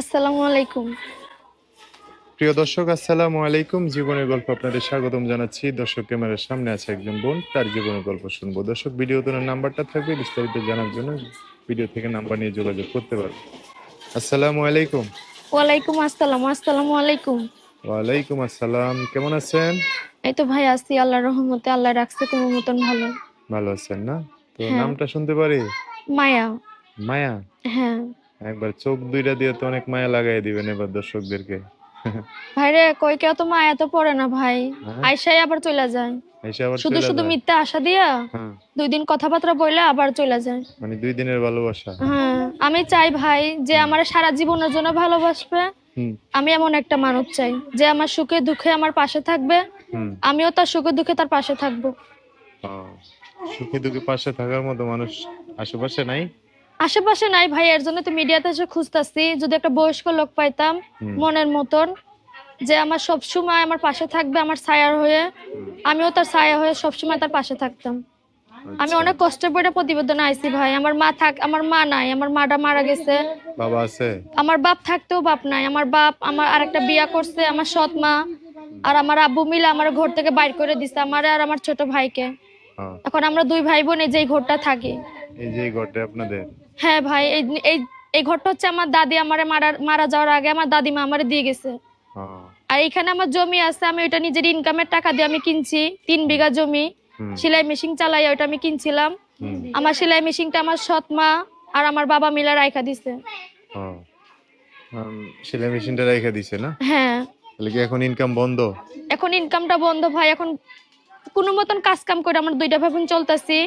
আসসালামু আলাইকুম। প্রিয় দর্শক আসসালামু আলাইকুম। জীবনের গল্প আপনাদের স্বাগতম জানাচ্ছি। দর্শক ক্যামেরার সামনে আছে একজন বোন তার জীবনের গল্প শুনব। দর্শক ভিডিও তোলার নাম্বারটা থাকবে বিস্তারিত জানার জন্য ভিডিও থেকে নাম্বার নিয়ে যোগাযোগ করতে পারবে আসসালামু আলাইকুম। ওয়ালাইকুম আসসালাম আসসালামু আলাইকুম। ওয়ালাইকুম আসসালাম। কেমন আছেন? এই তো ভাই আছি আল্লাহর রহমতে। আল্লাহ রাখছে তোমার মতন ভালো। ভালো আছেন না? তো হ্যাঁ। নামটা শুনতে পারি? মায়া। মায়া? হ্যাঁ। একবার চোখ দুইটা দিয়ে তো অনেক মায়া লাগাই দিবেন এবার দর্শকদেরকে। ভাই রে কই কেউ তো মায়া তো পড়ে না ভাই? হ্যাঁ? আইসাই আবার চলে যায়। শুধু শুধু মিথ্যা আশা দিয়া হ্যাঁ। দুই দিন কথাবার্তা বললে আবার চলে যায়। মানে দুই দিনের ভালোবাসা। হ্যাঁ আমি চাই ভাই যে আমার সারা জীবনের জন্য ভালোবাসবে। আমি এমন একটা মানুষ চাই যে আমার সুখে দুঃখে আমার পাশে থাকবে। আমিও তার সুখে দুঃখে তার পাশে থাকব। সুখে দুঃখে পাশে থাকার মতো মানুষ আশেপাশে নাই? আশেপাশে নাই ভাই এর জন্য তো মিডিয়াতে এসে খুঁজতাছি। যদি একটা বয়স্ক লোক পাইতাম মনের মতন যে আমার সব সময় আমার পাশে থাকবে আমার ছায়ার হয়ে আমিও তার ছায়া হয়ে সব সময় তার পাশে থাকতাম। আমি আচ্ছা। অনেক কষ্ট করে প্রতিবেদন আইছি ভাই। আমার মা থাক আমার মা নাই আমার মাটা মারা গেছে। বাবা আছে? আমার বাপ থাকতেও বাপ নাই। আমার বাপ আমার আরেকটা বিয়া করছে আমার সৎ মা। আর আমার আব্বু মিলে আমার ঘর থেকে বাইর করে দিছে আমার আর আমার ছোট ভাইকে। হ্যাঁ, এখন আমরা দুই ভাই বোন এই যে ঘরটা থাকি। এই যে ঘরটা আপনাদের? হ্যাঁ ভাই এই এই ঘরটা হচ্ছে আমার দাদি আমারে মারা মারা যাওয়ার আগে আমার দাদিমা আমারে দিয়ে গেছে। আর এখানে আমার জমি আছে আমি ওইটা নিজের ইনকামের টাকা দিয়ে আমি কিনছি তিন বিঘা জমি। সেলাই মেশিন চালাই ওইটা আমি কিনছিলাম। আমার সেলাই মেশিনটা আমার সৎ মা আর আমার বাবা মিলে রাইখা দিছে। হ্যাঁ। সেলাই মেশিনটা রেখে দিছে না? হ্যাঁ। তাহলে কি এখন ইনকাম বন্ধ? এখন ইনকামটা বন্ধ ভাই এখন কোনো মতন কাজ কাম করে আমার দুইটা ভাই বোন চলতেছি।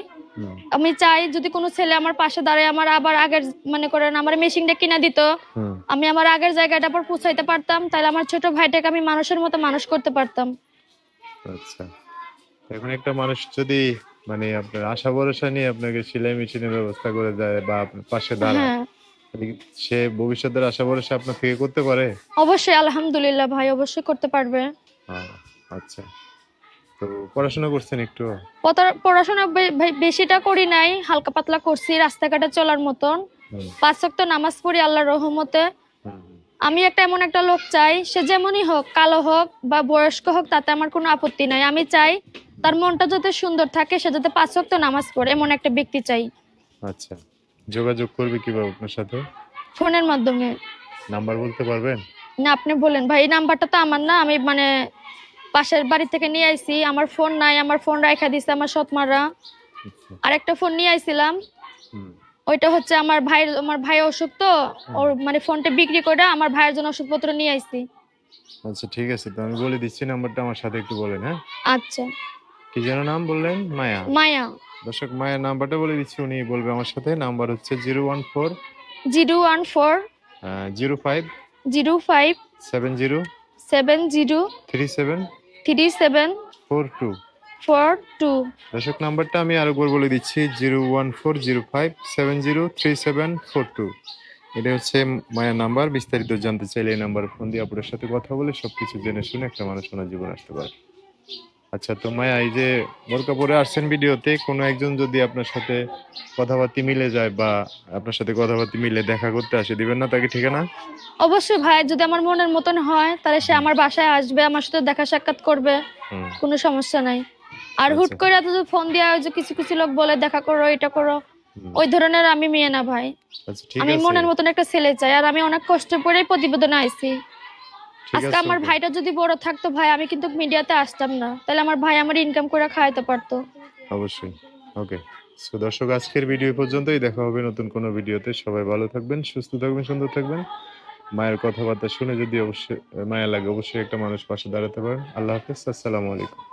আমি চাই যদি কোনো ছেলে আমার পাশে দাঁড়ায় আমার আবার আগের মনে করেন আমার মেশিনটা কিনা দিত আমি আমার আগের জায়গাটা পর পৌঁছাইতে পারতাম তাহলে আমার ছোট ভাইটাকে আমি মানুষের মতো মানুষ করতে পারতাম। আচ্ছা। এখন একটা মানুষ যদি মানে আপনার আশা ভরসা নিয়ে আপনাকে সেলাই মেশিনের ব্যবস্থা করে দেয় বা আপনার পাশে দাঁড়ায় হ্যাঁ। সে ভবিষ্যতের আশা ভরসা আপনার থেকে করতে পারে? অবশ্যই আলহামদুলিল্লাহ ভাই অবশ্যই করতে পারবে। আচ্ছা। তো পড়াশোনা করছেন একটু? পড়াশোনা বেশিটা করি নাই হালকা পাতলা করছি রাস্তাঘাটে চলার মতন। পাঁচ ওয়াক্ত নামাজ পড়ি আল্লাহর রহমতে। আমি একটা এমন একটা লোক চাই সে যেমনই হোক কালো হোক বা বয়স্ক হোক তাতে আমার কোনো আপত্তি নাই। আমি চাই তার মনটা যাতে সুন্দর থাকে সে যাতে পাঁচ ওয়াক্ত নামাজ পড়ে এমন একটা ব্যক্তি চাই। আচ্ছা। যোগাযোগ করবে কীভাবে আপনার সাথে? ফোনের মাধ্যমে। নাম্বার বলতে পারবেন? না আপনি বলেন। ভাই এই নাম্বারটা তো আমার না আমি মানে পাশের বাড়ি থেকে নিয়ে আইছি আমার ফোন নাই আমার ফোন রাখা দিছে আমার সৎমারা। আচ্ছা, আরেকটা ফোন নিয়ে আইছিলাম। ওইটা হচ্ছে আমার ভাইয়ের আমার ভাই অসুখ তো ওর মানে ফোনটা বিক্রি করে আমার ভাইয়ের জন্য ওষুধপত্র নিয়ে আইছি। আচ্ছা ঠিক আছে তো আমি বলে দিচ্ছি নাম্বারটা আমার সাথে একটু বলেন হ্যাঁ? আচ্ছা। কি যেন নাম বললেন? মায়া। মায়া। দর্শক মায়ের নাম্বারটা বলে দিচ্ছি উনি বলবে আমার সাথে। নাম্বার হচ্ছে zero one four zero one four zero five zero five seven zero seven zero three seven three seven four two. Four two. দর্শক নাম্বারটা আমি আরেকবার বলে দিচ্ছি zero one four zero five seven zero three seven four two. এটা হচ্ছে মায়ের number বিস্তারিত জানতে চাইলে এই নাম্বার ফোন দিয়ে আপনার সাথে কথা বলে সবকিছু জেনে শুনে একটা মানুষ ওনার জীবন আসতে পারে। আচ্ছা তো মায়া এই যে বোরকা পরে আসছেন ভিডিওতে কোনো একজন যদি আপনার সাথে কথাবার্তি মিলে যায় বা আপনার সাথে কথাবার্তি মিলে দেখা করতে আসে দিবেন না তাকে ঠিকানা? অবশ্যই ভাই যদি আমার মনের মতন হয় তাহলে সে আমার বাসায় আসবে আমার সাথে দেখা সাক্ষাৎ করবে কোনো সমস্যা নাই। আর হুট আচ্ছা। করে এত ফোন দেওয়া হয় যে কিছু কিছু লোক বলে দেখা করো এটা করো ওই ধরনের আমি মেয়ে না ভাই। আচ্ছা আমি মনের মতন একটা ছেলে চাই আর আমি অনেক কষ্ট করে প্রতিবেদন আইছি। আজকে আমার ভাইটা যদি বড় থাকতো ভাই আমি কিন্তু মিডিয়াতে আসতাম না। তাহলে আমার ভাই আমার ইনকাম করে খাওয়াইতে পারতো। অবশ্যই। ওকে। সো দর্শক আজকের ভিডিও পর্যন্তই। দেখা হবে নতুন কোনো ভিডিওতে সবাই ভালো থাকবেন সুস্থ থাকবেন সুন্দর থাকবেন। মায়ের কথাবার্তা শুনে যদি অবশ্যই মায়া লাগে অবশ্যই একটা মানুষ পাশে দাঁড়াতে পারেন। আল্লাহ হাফেজ আসসালামু আলাইকুম।